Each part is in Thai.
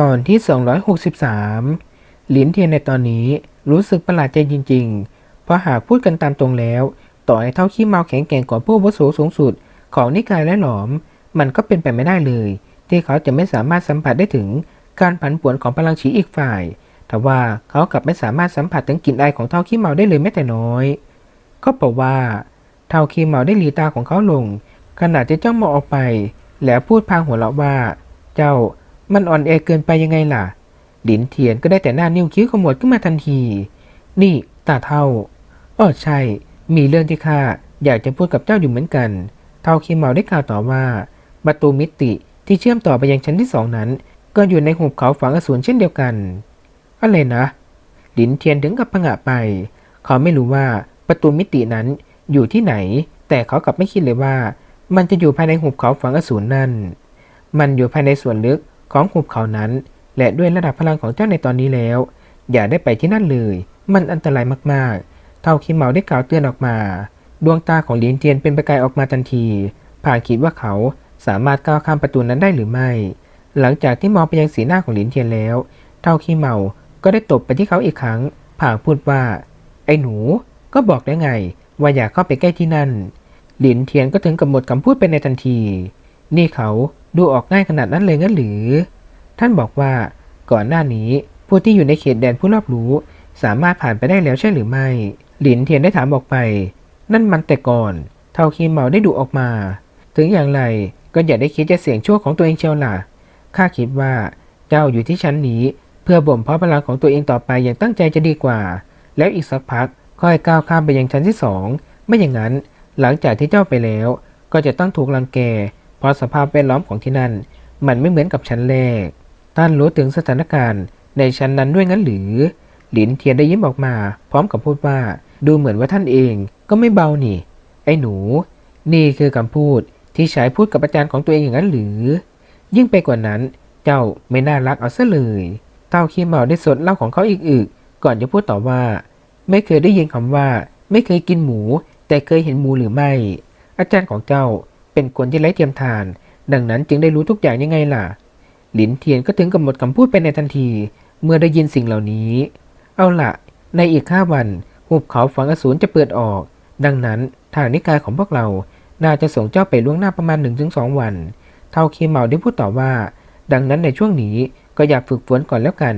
ตอนที่ 263 หลินเทียนในตอนนี้รู้สึกประหลาดใจจริง ๆ เพราะหากพูดกันตามตรงแล้ว ต่อให้เท่าขี้เมาแข็งแกร่งกว่าผู้วุโสสูงสุด ของนิกายและหลอม มันก็เป็นไปไม่ได้เลย ที่เขาจะไม่สามารถสัมผัสได้ถึงการผันผวนของพลังฉีอีกฝ่าย แต่ว่าเขากลับไม่สามารถสัมผัสถึงกลิ่นอายของเท่าขี้เมาได้เลยแม้แต่น้อย ก็เพราะว่า เท่าขี้เมาได้หลีตาของเขาลงขณะที่จ้องมองออกไป แล้วพูดพางหัวเราะว่า เจ้า มันอ่อนแอเกินไปยังไงล่ะหลินเทียนก็ได้แต่หน้านิ้วคิ้วขมวดขึ้นมาทันที นี่ตาเท่าอ้อใช่ มีเรื่องที่ข้าอยากจะพูดกับเจ้าอยู่เหมือนกัน เท่าคิมเมาได้กล่าวต่อว่า ประตูมิติที่เชื่อมต่อไปยังชั้นที่สองนั้น ก็อยู่ในหุบเขาฝังอสูรเช่นเดียวกันอะไรนะหลินเทียนถึงกับผงะไป เขาไม่รู้ว่าประตูมิตินั้นอยู่ที่ไหน แต่เขากลับไม่คิดเลยว่า มันจะอยู่ภายในหุบเขาฝังอสูรนั่น มันอยู่ภายในส่วนลึก ของหุบเขานั้น และด้วยระดับพลังของเจ้าในตอนนี้แล้ว อย่าได้ไปที่นั่นเลย มันอันตรายมากๆ เท่าคิมเหมาได้กล่าวเตือนออกมา ดวงตาของหลินเทียนเป็นประกายออกมาทันที ผ่านคิดว่าเขาสามารถก้าวข้ามประตูนั้นได้หรือไม่ หลังจากที่มองไปยังสีหน้าของหลินเทียนแล้ว เท่าคิมเหมาก็ได้ตบไปที่เขาอีกครั้ง ผ่างพูดว่า ไอ้หนูก็บอกได้ไง ว่าอย่าเข้าไปใกล้ที่นั่น หลินเทียนก็ถึงกับหมดคำพูดไปในทันที นี่เขา ดูออกง่ายขนาดนั้นเลยงั้นหรือ ท่านบอกว่าก่อนหน้านี้ผู้ที่อยู่ในเขตแดนผู้รอบรู้ สามารถผ่านไปได้แล้วใช่หรือไม่ หลินเทียนได้ถามออกไป นั่นมันแต่ก่อน เทาคีเหมาได้ดูออกมา ถึงอย่างไรก็อย่าได้คิดจะเสี่ยงชั่วของตัวเองเชียวล่ะข้าคิดว่าเจ้าอยู่ที่ชั้นนี้ เพื่อบ่มเพาะพลังของตัวเองต่อไปอย่างตั้งใจจะดีกว่า แล้วอีกสักพักค่อยก้าวข้ามไปยังชั้นที่สองไม่อย่างนั้นหลังจากที่เจ้าไปแล้ว ก็จะต้องถูกรังแก เพราะสภาพแวดล้อมของที่นั่น มันไม่เหมือนกับชั้นแรกท่านรู้ถึงสถานการณ์ในชั้นนั้นด้วยงั้นหรือ หลินเทียนได้ยิ้มออกมา พร้อมกับพูดว่า ดูเหมือนว่าท่านเองก็ไม่เบานี่ ไอ้หนู นี่คือคำพูดที่ใช้พูดกับอาจารย์ของตัวเองอย่างนั้นหรือ ยิ่งไปกว่านั้น เจ้าไม่น่ารักเอาซะเลย เต้าขี้เมาได้สดเล่าของเขาอีกอึกก่อนจะพูดต่อว่า ไม่เคยได้ยินคำว่า ไม่เคยกินหมู แต่เคยเห็นหมูหรือไม่ อาจารย์ของเจ้า เป็นคนที่ไร้เทียมทาน ดังนั้นจึงได้รู้ทุกอย่างยังไงล่ะ หลินเทียนก็ถึงกับหมดคำพูดไปในทันที เมื่อได้ยินสิ่งเหล่านี้ เอาละในอีกห้าวันหุบเขาฝังอสูรจะเปิดออก ดังนั้นทางนิกายของพวกเรา น่าจะส่งเจ้าไปล่วงหน้าประมาณ1นถึงสวัน เท่าคีเมาได้พูดต่อว่า ดังนั้นในช่วงนี้ก็อยากฝึกฝนก่อนแล้วกัน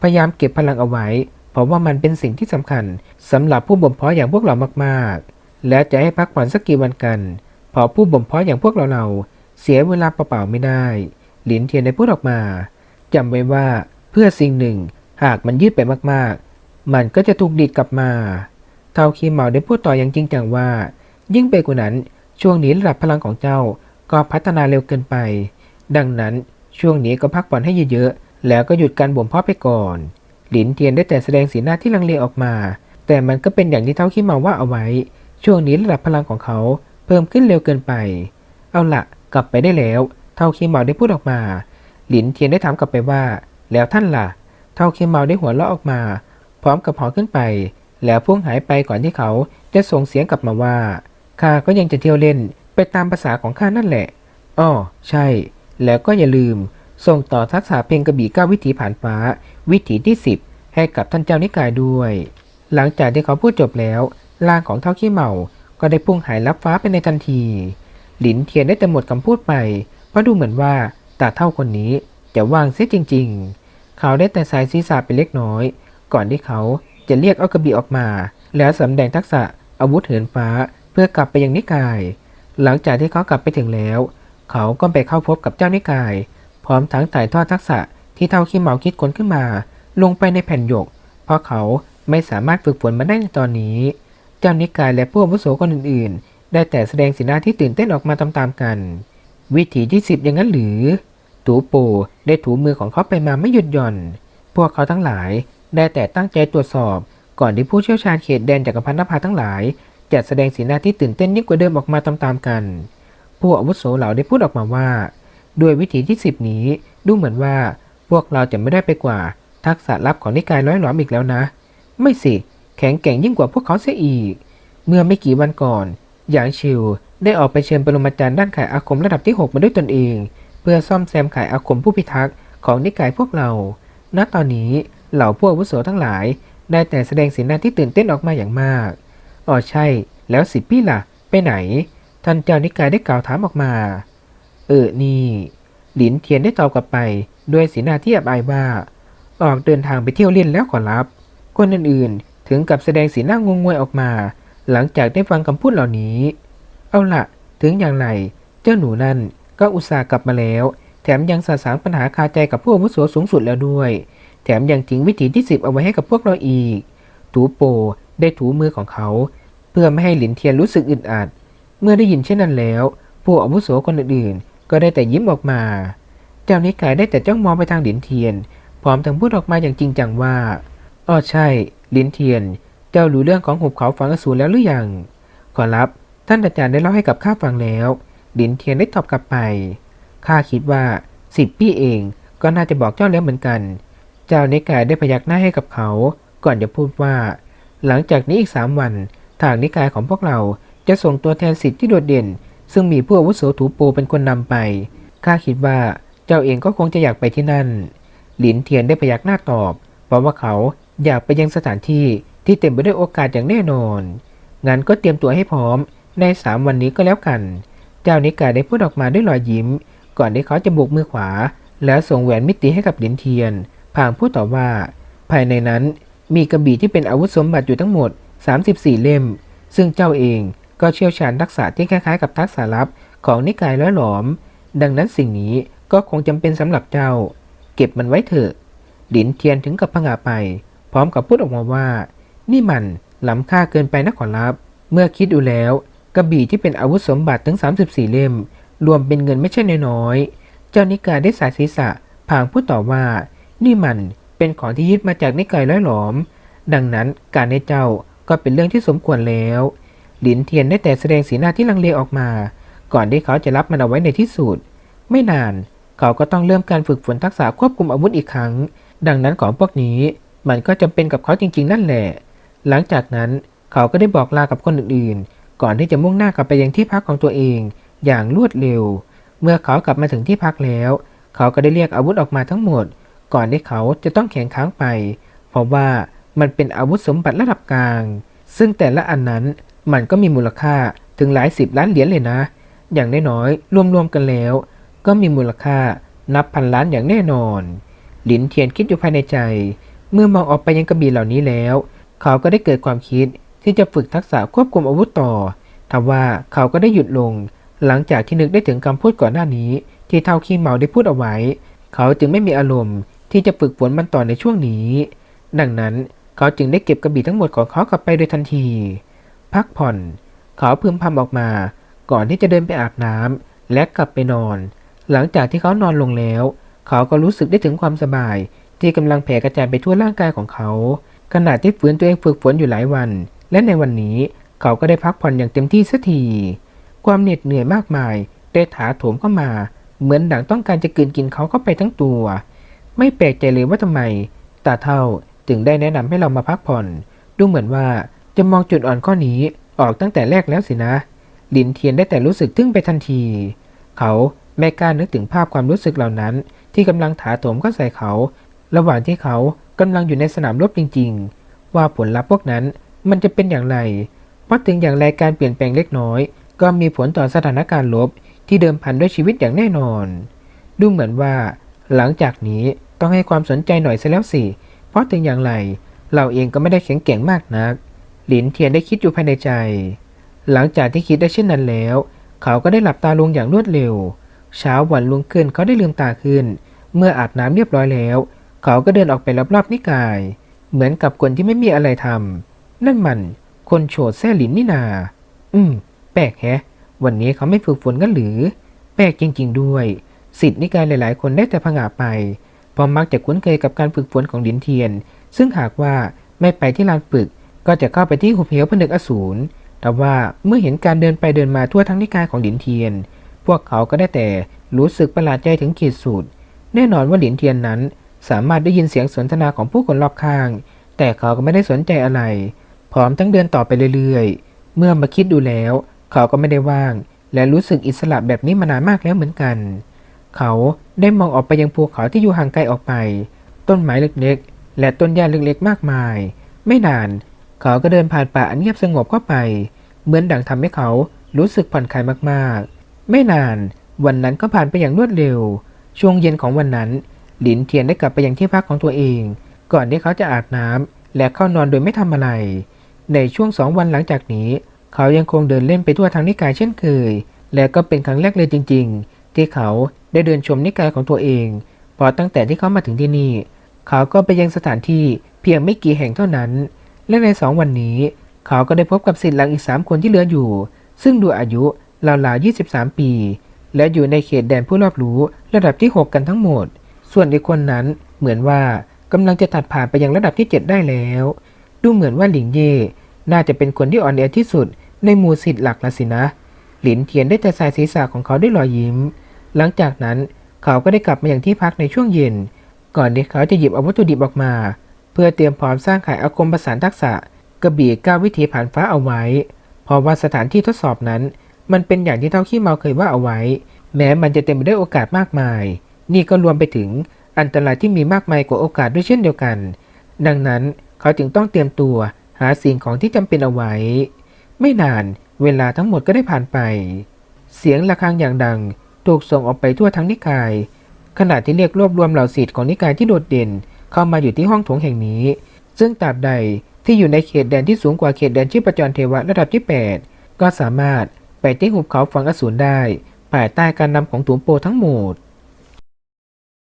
พยายามเก็บพลังเอาไว้ เพราะว่ามันเป็นสิ่งที่สำคัญสำหรับผู้บ่มเพาะอย่างพวกเรามากๆ และจะให้พักผ่อนสักกี่วันกัน พอผู้บ่มเพาะอย่างพวกเราเราเสียเวลาเปล่าๆไม่ได้ หลินเทียนได้พูดออกมาจำไว้ว่าเพื่อสิ่งหนึ่งหากมันยืดไปมากๆ มันก็จะถูกดีดกลับมา เทาคีเมาได้พูดต่ออย่างจริงจังว่า ยิ่งไปกว่านั้นช่วงนี้ระดับพลังของเจ้าก็พัฒนาเร็วเกินไป ดังนั้นช่วงนี้ก็พักผ่อนให้เยอะๆ แล้วก็หยุดการบ่มเพาะไปก่อน หลินเทียนได้แต่แสดงสีหน้าที่ลังเลออกมา แต่มันก็เป็นอย่างที่เท่าขี้เมาว่าเอาไว้ ช่วงนี้ระดับพลังของเขา พิ่มขึ้นเร็วเกินไป เอาละกลับไปได้แล้ว เท่าขี้เมาได้พูดออกมา หลินเทียนได้ถามกลับไปว่า แล้วท่านล่ะ เท่าขี้เมาได้หัวเราะออกมา พร้อมกับหอขึ้นไป แล้วพุ่งหายไปก่อนที่เขาจะส่งเสียงกลับมาว่า ข้าก็ยังจะเที่ยวเล่นไปตามภาษาของข้านั่นแหละอ้อใช่ แล้วก็อย่าลืม ส่งต่อทักษะเพลงกระบี่ก้าวิถีผ่านฟ้า วิถีที่ 10 ให้กับท่านเจ้านิกายด้วย หลังจากที่เขาพูดจบแล้วร่างของเท่าขี้เมา ก็ได้พุ่งหายลับฟ้าไปในทันที หลินเทียนได้แต่หมดคำพูดไป เพราะดูเหมือนว่าตาเท่าคนนี้จะวางเสียจริง ๆ เขาได้แต่สายศีรษะไปเล็กน้อย ก่อนที่เขาจะเรียกเอากระบี่ออกมา แล้วสำแดงทักษะอาวุธเหินฟ้าเพื่อกลับไปยังนิกาย หลังจากที่เขากลับไปถึงแล้ว เขาก็ไปเข้าพบกับเจ้านิกาย พร้อมทั้งถ่ายทอดทักษะที่เท่าขี้เมาคิดค้นขึ้นมา ลงไปในแผ่นหยก เพราะเขาไม่สามารถฝึกฝนมาได้ในตอนนี้ เจ้านิกายและผู้อาวุโสคนอื่นๆ ได้แต่แสดงสีหน้าที่ตื่นเต้นออกมาตามๆกัน วิถีที่สิบอย่างนั้นหรือตูโปได้ถูมือของเขาไปมาไม่หยุดหย่อน พวกเขาทั้งหลายได้แต่ตั้งใจตรวจสอบ ก่อนที่ผู้เชี่ยวชาญเขตแดนจักรพันธภาทั้งหลายจะแสดงสีหน้าที่ตื่นเต้นยิ่งกว่าเดิมออกมาตามๆกัน ผู้อาวุโสเหล่าได้พูดออกมาว่า ด้วยวิธีที่สิบนี้ดูเหมือนว่า พวกเราจะไม่ได้ไปกว่า ทักษะลับของนิกายร้อยหลอมอีกแล้วนะ ไม่สิ แข็งแกร่งยิ่งกว่าพวกเขาเสียอีก เมื่อไม่กี่วันก่อนหยางชิวได้ออกไปเชิญปรมาจารย์ด้านขายอาคมระดับที่ 6 มาด้วยตนเอง เพื่อซ่อมแซมขายอาคมผู้พิทักษ์ของนิกายพวกเรา ณ ตอนนี้เหล่าพวกวุโสทั้งหลาย ได้แต่แสดงสีหน้าที่ตื่นเต้นออกมาอย่างมาก อ๋อใช่ แล้วสิพี่ล่ะ ไปไหน ท่านเจ้านิกายได้กล่าวถามออกมา เออ นี่ หลินเทียนได้ตอบกลับไป ด้วยสีหน้าที่อับอายว่า ออกเดินทางไปเที่ยวเล่นแล้วขอรับ คนอื่นๆ ถึงกับแสดงสีหน้างงงวยออกมา หลังจากได้ฟังคำพูดเหล่านี้ เอาละถึงอย่างไร เจ้าหนูนั่นก็อุตส่าห์กลับมาแล้ว แถมยังสะสางปัญหาคาใจกับผู้อาวุโสสูงสุดแล้วด้วย แถมยังทิ้งวิถีที่สิบเอาไว้ให้กับพวกเราอีก ถูโปได้ถูมือของเขา เพื่อไม่ให้หลินเทียนรู้สึกอึดอัด เมื่อได้ยินเช่นนั้นแล้ว ผู้อาวุโสคนอื่นๆ ก็ได้แต่ยิ้มออกมา เจ้านิกายได้แต่จ้องมองไปทางหลินเทียน พร้อมทั้งพูดออกมาอย่างจริงจังว่า อ้อใช่ ลินเทียน เจ้ารู้เรื่องของหุบเขาฝังอสูรแล้วหรือยัง ขอรับ ท่านอาจารย์ได้เล่าให้กับข้าฟังแล้วหลินเทียนได้ตอบกลับไป ข้าคิดว่าสิบปี้เองก็น่าจะบอกเจ้าแล้วเหมือนกัน เจ้านิกายได้พยักหน้าให้กับเขา ก่อนจะพูดว่า หลังจากนี้อีกสามวัน ทางนิกายของพวกเราจะส่งตัวแทนสิทธิ์ที่โดดเด่น ซึ่งมีผู้อาวุโสถูโปเป็นคนนำไป ข้าคิดว่าเจ้าเองก็คงจะอยากไปที่นั่น หลินเทียนได้พยักหน้าตอบ เพราะว่าเขา อยากไปยังสถานที่ที่เต็มไปด้วยโอกาสอย่างแน่นอน งั้นก็เตรียมตัวให้พร้อมในสามวันนี้ก็แล้วกัน เจ้านิกายได้พูดออกมาด้วยรอยยิ้ม ก่อนที่เขาจะโบกมือขวา แล้วส่งแหวนมิติให้กับหลินเทียนพางพูดต่อว่า ภายในนั้นมีกระบี่ที่เป็นอาวุธสมบัติอยู่ทั้งหมด 34 เล่ม ซึ่งเจ้าเองก็เชี่ยวชาญทักษะที่คล้ายๆ กับทักษะลับของนิกายร้อยหลอม ดังนั้นสิ่งนี้ก็คงจำเป็นสำหรับเจ้า เก็บมันไว้เถอะหลินเทียนถึงกับผงาไป พร้อมกับพูดออกมาว่า นี่มันล้ำค่าเกินไปนะขอรับ เมื่อคิดดูแล้วกระบี่ที่เป็นอาวุธสมบัติถึง 34 เล่ม รวมเป็นเงินไม่ใช่น้อยๆเจ้านิกายได้สายศีรษะพางพูดต่อว่า นี่มันเป็นของที่ยึดมาจากนิกายร้อยหลอม ดังนั้นการให้เจ้าก็เป็นเรื่องที่สมควรแล้ว หลินเทียนได้แต่แสดงสีหน้าที่ลังเลออกมา ก่อนที่เขาจะรับมันเอาไว้ในที่สุด ไม่นาน เขาก็ต้องเริ่มการฝึกฝนทักษะควบคุมอาวุธอีกครั้ง ดังนั้นของพวกนี้ มันก็จำเป็นกับเขาจริง ๆ นั่นแหละ หลังจากนั้นเขาก็ได้บอกลากับคนอื่นๆ ก่อนที่จะมุ่งหน้ากลับไปยังที่พักของตัวเอง อย่างรวดเร็ว เมื่อเขากลับมาถึงที่พักแล้ว เขาก็ได้เรียกอาวุธออกมาทั้งหมด ก่อนที่เขาจะต้องแข่งค้างไป เพราะว่ามันเป็นอาวุธสมบัติระดับกลาง ซึ่งแต่ละอันนั้นมันก็มีมูลค่าถึงหลายสิบล้านเหรียญเลยนะ อย่างน้อยๆ รวมๆ กันแล้ว ก็มีมูลค่านับพันล้านอย่างแน่นอน หลินเทียนคิดอยู่ภายในใจ เมื่อมองออกไปยังกระบี่เหล่านี้แล้ว เขาก็ได้เกิดความคิดที่จะฝึกทักษะควบคุมอาวุธต่อทว่าเขาก็ได้หยุดลง หลังจากที่นึกได้ถึงคำพูดก่อนหน้านี้ ที่เท่าขี้เมาได้พูดเอาไว้ เขาจึงไม่มีอารมณ์ ที่จะฝึกฝนมันต่อในช่วงนี้ ดังนั้นเขาจึงได้เก็บกระบี่ทั้งหมดของเขากลับไปโดยทันที พักผ่อน เขาพึมพำออกมา ก่อนที่จะเดินไปอาบน้ำและกลับไปนอน หลังจากที่เขานอนลงแล้ว เขาก็รู้สึกได้ถึงความสบาย ที่กำลังแผ่กระจายไปทั่วร่างกายของเขา ขณะที่ฝืนตัวเองฝึกฝนอยู่หลายวัน และในวันนี้เขาก็ได้พักผ่อนอย่างเต็มที่สักที ความเหน็ดเหนื่อยมากมายได้ถาโถมเข้ามา เหมือนดังต้องการจะกลืนกินเขาเข้าไปทั้งตัว ไม่แปลกใจเลยว่าทำไมตาเท่าจึงได้แนะนำให้เรามาพักผ่อน ดูเหมือนว่าจะมองจุดอ่อนข้อนี้ออกตั้งแต่แรกแล้วสินะลินเทียนได้แต่รู้สึกทึ่งไปทันที เขาไม่กล้านึกถึงภาพความรู้สึกเหล่านั้น ที่กำลังถาโถมเข้าใส่เขา ระหว่างที่เขากำลังอยู่ในสนามรบจริง ๆ ว่าผลลัพธ์พวกนั้นมันจะเป็นอย่างไร เพราะถึงอย่างไรการเปลี่ยนแปลงเล็กน้อย ก็มีผลต่อสถานการณ์ลบที่เดิมพันด้วยชีวิตอย่างแน่นอน ดูเหมือนว่า หลังจากนี้ต้องให้ความสนใจหน่อยซะแล้วสิ เพราะถึงอย่างไร เราเองก็ไม่ได้แข็งแกร่งมากนัก หลินเทียนได้คิดอยู่ภายในใจ หลังจากที่คิดได้เช่นนั้นแล้ว เขาก็ได้หลับตาลงอย่างรวดเร็ว เช้าวันรุ่งขึ้นเขาได้ลืมตาขึ้น เมื่ออาบน้ำเรียบร้อยแล้ว เขาก็เดินออกไปรอบๆนิกาย เหมือนกับคนที่ไม่มีอะไรทำนั่นมันคนโฉดแซ่หลินนี่นา อืม แปลกแฮะ วันนี้เขาไม่ฝึกฝนกันหรือ แปลกจริง ๆ ด้วยสิทธิ์นิกายหลาย ๆ คนได้แต่ผงาไปเพราะมักจะคุ้นเคยกับการฝึกฝนของหลินเทียน ซึ่งหากว่าไม่ไปที่ลานฝึก ก็จะเข้าไปที่หุบเหวผนึกอสูรแต่ว่าเมื่อเห็นการเดินไปเดินมาทั่วทั้งนิกายของหลินเทียน พวกเขาก็ได้แต่รู้สึกประหลาดใจถึงขีดสุด แน่นอนว่าหลินเทียนนั้น สามารถได้ยินเสียงสนทนาของผู้คนรอบข้าง แต่เขาก็ไม่ได้สนใจอะไร พร้อมทั้งเดินต่อไปเรื่อยๆ เมื่อมาคิดดูแล้ว เขาก็ไม่ได้ว่าง และรู้สึกอิสระแบบนี้มานานมากแล้วเหมือนกัน เขาได้มองออกไปยังภูเขาที่อยู่ห่างไกลออกไป ต้นไม้เล็กๆ และต้นหญ้าเล็กๆ มากมาย ไม่นาน เขาก็เดินผ่านป่าอันเงียบสงบเข้าไป เหมือนดังทำให้เขารู้สึกผ่อนคลายมากๆ ไม่นาน วันนั้นก็ผ่านไปอย่างรวดเร็ว ช่วงเย็นของวันนั้น หลินเทียนได้กลับไปยังที่พักของตัวเอง ก่อนที่เขาจะอาบน้ำและเข้านอนโดยไม่ทำอะไร ในช่วงสองวันหลังจากนี้ เขายังคงเดินเล่นไปทั่วทางนิกายเช่นเคย และก็เป็นครั้งแรกเลยจริง ๆ ที่เขาได้เดินชมนิกายของตัวเองพราะตั้งแต่ที่เขามาถึงที่นี่ เขาก็ไปยังสถานที่เพียงไม่กี่แห่งเท่านั้น และในสองวันนี้ เขาก็ได้พบกับศิษย์หลังอีกสามคนที่เหลืออยู่ ซึ่งดูอายุราวๆ23 ปี และอยู่ในเขตแดนผู้รอบรู้ระดับที่ 6 กันทั้งหมด ส่วนอีกคนนั้นเหมือนว่ากำลังจะถัดผ่านไปยังระดับที่ 7 ได้แล้ว ดูเหมือนว่าหลิงเย่น่าจะเป็นคนที่อ่อนแอที่สุดในหมู่ศิษย์หลักละสินะ หลินเทียนได้แต่สายศีรษะของเขาด้วยรอยยิ้ม หลังจากนั้นเขาก็ได้กลับมาอย่างที่พักในช่วงเย็น ก่อนที่เขาจะหยิบอาวัตถุดิบออกมา เพื่อเตรียมพร้อมสร้างขายอาคมประสานทักษะกระบี่ก้าววิถีผ่านฟ้าเอาไว้ เพราะว่าสถานที่ทดสอบนั้น มันเป็นอย่างที่เท่าขี้เมาเคยว่าเอาไว้ แม้มันจะเต็มไปด้วยโอกาสมากมาย นี่ก็รวมไปถึงอันตรายที่มีมากมายกว่าโอกาสด้วยเช่นเดียวกัน ดังนั้นเขาจึงต้องเตรียมตัวหาสิ่งของที่จำเป็นเอาไว้ ไม่นานเวลาทั้งหมดก็ได้ผ่านไป เสียงะระฆังอย่างดังถูกส่งออกไปทั่วทั้งนิกาย ขณะที่เรียกรวบรวมเหล่าศิษย์ของนิกายที่โดดเด่น เข้ามาอยู่ที่ห้องโถงแห่งนี้ ซึ่งตราบใดที่อยู่ในเขตแดนที่สูงกว่าเขตแดนชีพจรเทวะระดับที่ 8 ก็สามารถไปที่หุบเขาฝังอสูรได้ภายใต้การนำของตูมโปทั้งหมด